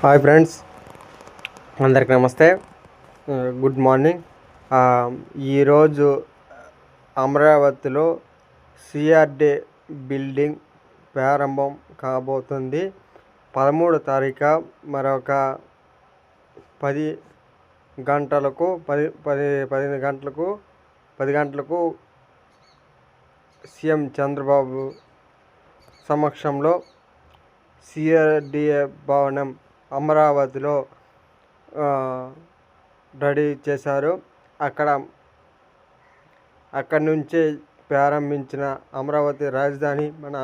Hi friends అందరికి నమస్తే. Good morning. ఈరోజు అమరావతిలో సిఆర్డే బిల్డింగ్ ప్రారంభం కాబోతుంది. పదమూడు తారీఖు మరొక పది గంటలకు పది పది పదిహేను గంటలకు పది గంటలకు సీఎం చంద్రబాబు సమక్షంలో సిఆర్డిఏ భవనం అమరావతిలో రెడీ చేశారు. అక్కడ అక్కడి నుంచే ప్రారంభించిన అమరావతి రాజధాని మన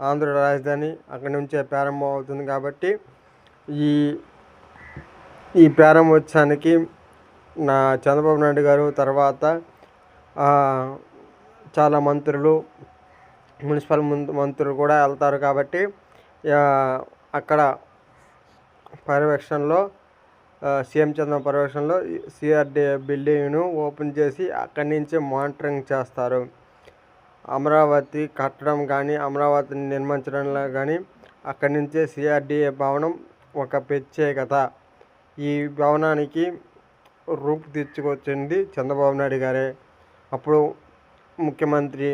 ఆంధ్ర రాజధాని అక్కడి నుంచే ప్రారంభం అవుతుంది కాబట్టి ఈ ఈ ప్రారంభోత్సవానికి నా చంద్రబాబు నాయుడు గారు తర్వాత చాలా మంత్రులు మున్సిపల్ మంత్రులు కూడా వెళ్తారు కాబట్టి అక్కడ పర్యవేక్షణలో సీఎం చంద్ర పర్యవేక్షణలో సిఆర్డి బిల్డింగ్ను ఓపెన్ చేసి అక్కడి నుంచి మానిటరింగ్ చేస్తారు. అమరావతి కట్టడం కానీ అమరావతిని నిర్మించడంలో కానీ అక్కడి నుంచే సిఆర్డిఏ భవనం ఒక ప్రత్యేకత. ఈ భవనానికి రూపు తెచ్చుకొచ్చింది చంద్రబాబు నాయుడు గారే. అప్పుడు ముఖ్యమంత్రి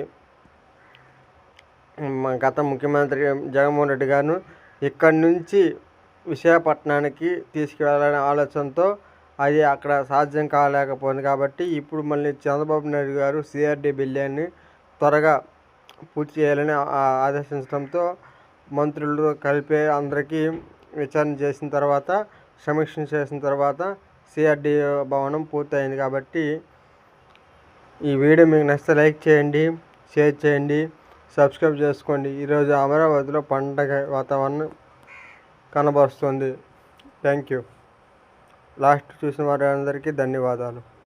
గత ముఖ్యమంత్రి జగన్మోహన్ రెడ్డి గారు ఇక్కడి నుంచి విశాఖపట్నానికి తీసుకువెళ్ళాలనే ఆలోచనతో అది అక్కడ సాధ్యం కాలేకపోయింది కాబట్టి ఇప్పుడు మళ్ళీ చంద్రబాబు నాయుడు గారు సిఆర్డి బిల్లాన్ని త్వరగా పూర్తి చేయాలని ఆదేశించడంతో మంత్రులు కలిపి అందరికీ విచారణ చేసిన తర్వాత సమీక్ష చేసిన తర్వాత సిఆర్డి భవనం పూర్తయింది కాబట్టి ఈ వీడియో మీకు నచ్చితే లైక్ చేయండి షేర్ చేయండి సబ్స్క్రైబ్ చేసుకోండి. ఈరోజు అమరావతిలో పండగ వాతావరణం కనబరుస్తుంది. థ్యాంక్ యూ లాస్ట్ చూసిన వారందరికీ ధన్యవాదాలు.